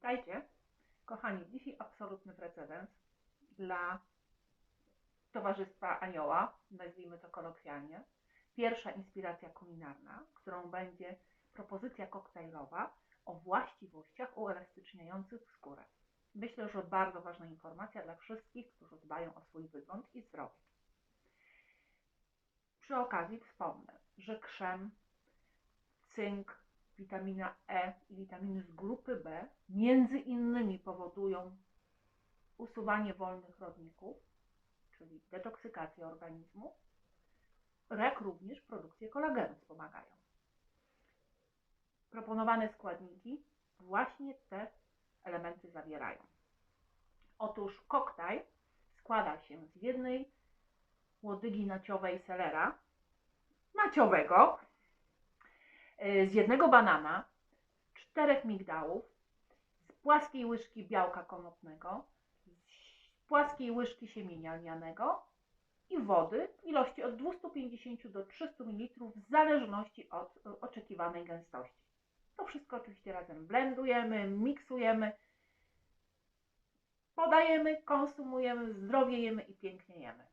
Witajcie. Kochani, dzisiaj absolutny precedens dla Towarzystwa Anioła, nazwijmy to kolokwialnie. Pierwsza inspiracja kulinarna, którą będzie propozycja koktajlowa o właściwościach uelastyczniających skórę. Myślę, że bardzo ważna informacja dla wszystkich, którzy dbają o swój wygląd i zdrowie. Przy okazji wspomnę, że krzem, cynk, witamina E i witaminy z grupy B między innymi powodują usuwanie wolnych rodników, czyli detoksykację organizmu, jak również produkcję kolagenu wspomagają. Proponowane składniki właśnie te elementy zawierają. Otóż koktajl składa się z jednej łodygi naciowej selera, naciowego, z jednego banana, czterech migdałów, z płaskiej łyżki białka konopnego, z płaskiej łyżki siemienia lnianego i wody w ilości od 250 do 300 ml w zależności od y, oczekiwanej gęstości. To wszystko oczywiście razem blendujemy, miksujemy, podajemy, konsumujemy, zdrowiejemy i piękniejemy.